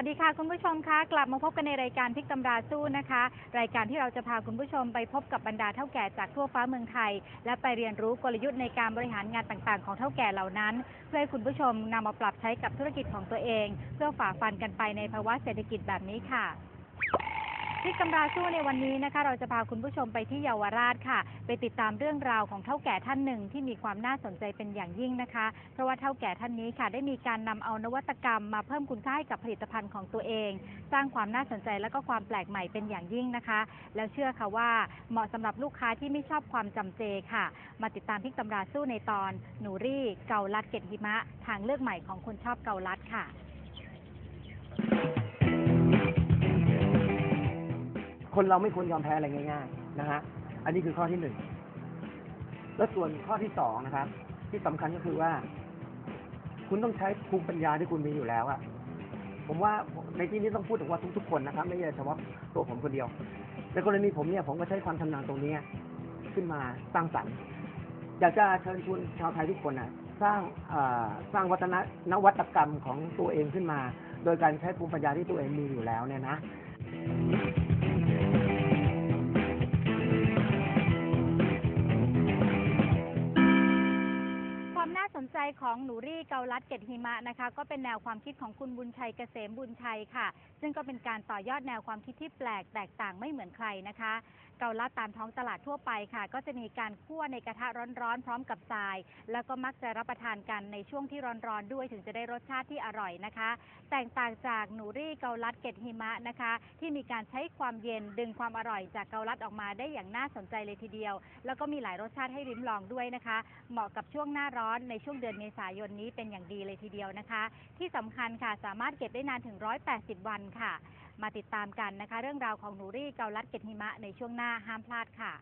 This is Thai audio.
สวัสดีค่ะคุณผู้ชมคะกลับมาพบกันในรายการพลิกตำราสู้นะคะ รายการที่เราจะพาคุณผู้ชมไปพบกับบรรดาเท่าแก่จากทั่วฟ้าเมืองไทย และไปเรียนรู้กลยุทธ์ในการบริหารงานต่างๆ ของเท่าแก่เหล่านั้น เพื่อให้คุณผู้ชมนำมาปรับใช้กับธุรกิจของตัวเอง เพื่อฝ่าฟันกันไปในภาวะเศรษฐกิจแบบนี้ค่ะ พิกตำราสู้ในวันนี้นะคะเราจะพาคุณผู้ชมไปที่เยาวราชค่ะ ไปติดตามเรื่องราวของเท่าแก่ท่านหนึ่งที่มีความน่าสนใจเป็นอย่างยิ่งนะคะ เพราะว่าเท่าแก่ท่านนี้ค่ะ ได้มีการนำเอานวัตกรรมมาเพิ่มคุณค่าให้กับผลิตภัณฑ์ของตัวเอง สร้างความน่าสนใจและก็ความแปลกใหม่เป็นอย่างยิ่งนะคะ แล้วเชื่อค่ะว่าเหมาะสำหรับลูกค้าที่ไม่ชอบความจำเจค่ะ มาติดตามพิกตำราสู้ในตอน หนูรี่เกาลัดเกตหิมะ ทางเลือกใหม่ของคนชอบเกาลัดค่ะ คนเราไม่ควรยอมแพ้อะไรง่าย ๆ นะฮะ อันนี้คือข้อที่หนึ่ง แล้วส่วนข้อที่สองนะครับ ที่สำคัญก็คือว่า คุณต้องใช้ภูมิปัญญาที่คุณมีอยู่แล้วอะผมว่าในที่นี้ต้องพูดถึงว่าทุกๆคนนะครับ ไม่ใช่เฉพาะตัวผมคนเดียว ในกรณีผมเนี่ยผมก็ใช้ความชำนาญตรงนี้ขึ้นมาสร้างสรรค์ อยากจะเชิญชวนชาวไทยทุกคนนะสร้างสร้างวัฒนนวัตกรรมของตัวเองขึ้นมา โดยการใช้ภูมิปัญญาที่ตัวเองมีอยู่แล้วเนี่ยนะ ใจของหนูรี่เกาลัดเกตหิมะนะคะ ก็เป็นแนวความคิดของคุณบุญชัยเกษมบุญชัยค่ะ ซึ่งก็เป็นการต่อยอดแนวความคิดที่แปลกแตกต่างไม่เหมือนใครนะคะ เกาลัดตามท้องตลาดทั่วไปค่ะ ก็จะมีการคั่วในกระทะร้อนๆ พร้อมกับทราย แล้วก็มักจะรับประทานกันในช่วงที่ร้อนๆ ด้วยถึงจะได้รสชาติที่อร่อยนะคะ แตกต่างจากหนูรี่เกาลัดเกตหิมะนะคะ ที่มีการใช้ความเย็นดึงความอร่อยจากเกาลัดออกมาได้อย่างน่าสนใจเลยทีเดียว แล้วก็มีหลายรสชาติให้ริมลองด้วยนะคะ เหมาะกับช่วงหน้าร้อนในช่วงเดือนเมษายนนี้เป็นอย่างดีเลยทีเดียวนะคะ ที่สำคัญค่ะสามารถเก็บได้นานถึง 180 วันค่ะ มาติดตามกันนะคะ เรื่องราวของหนูรี่เกาลัดเกตหิมะในช่วงหน้าห้ามพลาดค่ะ